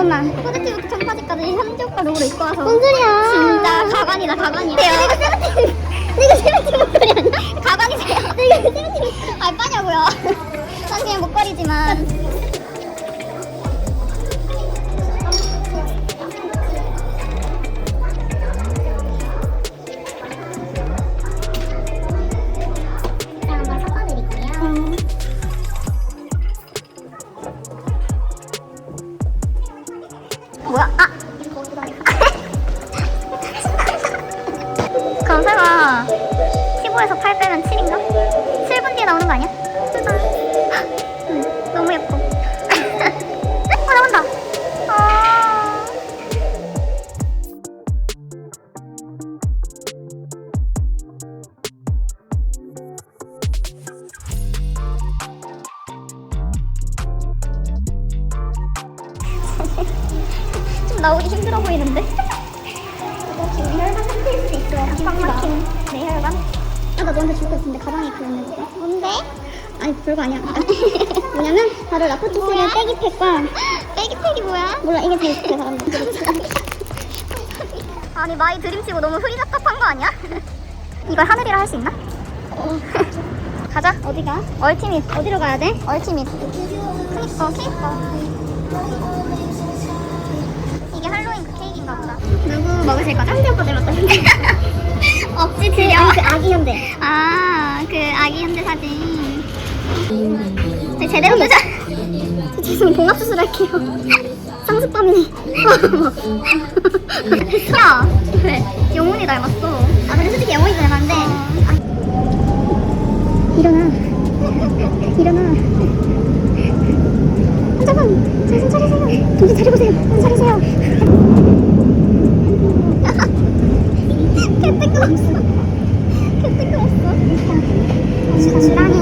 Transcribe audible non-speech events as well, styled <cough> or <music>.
번만. 후드티부터 청바지까지 현지 오빠 룩으로 입고 와서 뭔 소리야? 진짜 가관이다 가관이야 내가 세븐틴, 내가 세븐틴 목걸이 아니야? 가관이세요 내가 세븐틴 알 바냐고요 사실 목걸이지만 뭐야 아 그럼 설마 15에서 8 빼면 7인가? 7분 뒤에 나오는 거 아니야? 나오기 힘들어 보이는데? 이거 지금 혈관 상태일 수도 있어. 꽉 막힌 내 혈관? 아까 너한테 줄거 같은데 가방에 그렸는데. 뭔데? 아니 별거 아니야. <laughs> 뭐냐면 바로 라프토스의 빼기팩과 애기팩이 뭐야? 몰라 이게 제일 좋게 사람. <laughs> 아니 마이 드림치고 너무 흐리잡잡한 거 아니야? <laughs> 이걸 하늘이라 할 수 있나? 가자 어디가? 얼티밋 어디로 가야 돼? 얼티밋 그니까 케이크가 이게 할로윈 그 케이크인가 보다 누구 먹으실 거죠? 현대 오빠 닮았다 현대. 억지 그, 아니, 그 아기 현대. 아 그 아기 현대 사진 네, 제대로 뜨자 <laughs> 저 죄송해요 봉합 수술할게요. 상습범이네. 야 왜? 영훈이 닮았어 아 근데 솔직히 영원히 닮았는데. 아. 일어나. 일어나. 환자분 정신 차리세요. 정신 차리보세요. 정신 차리세요. 개뜨끔없어 개뜨끔없어 주- 주방에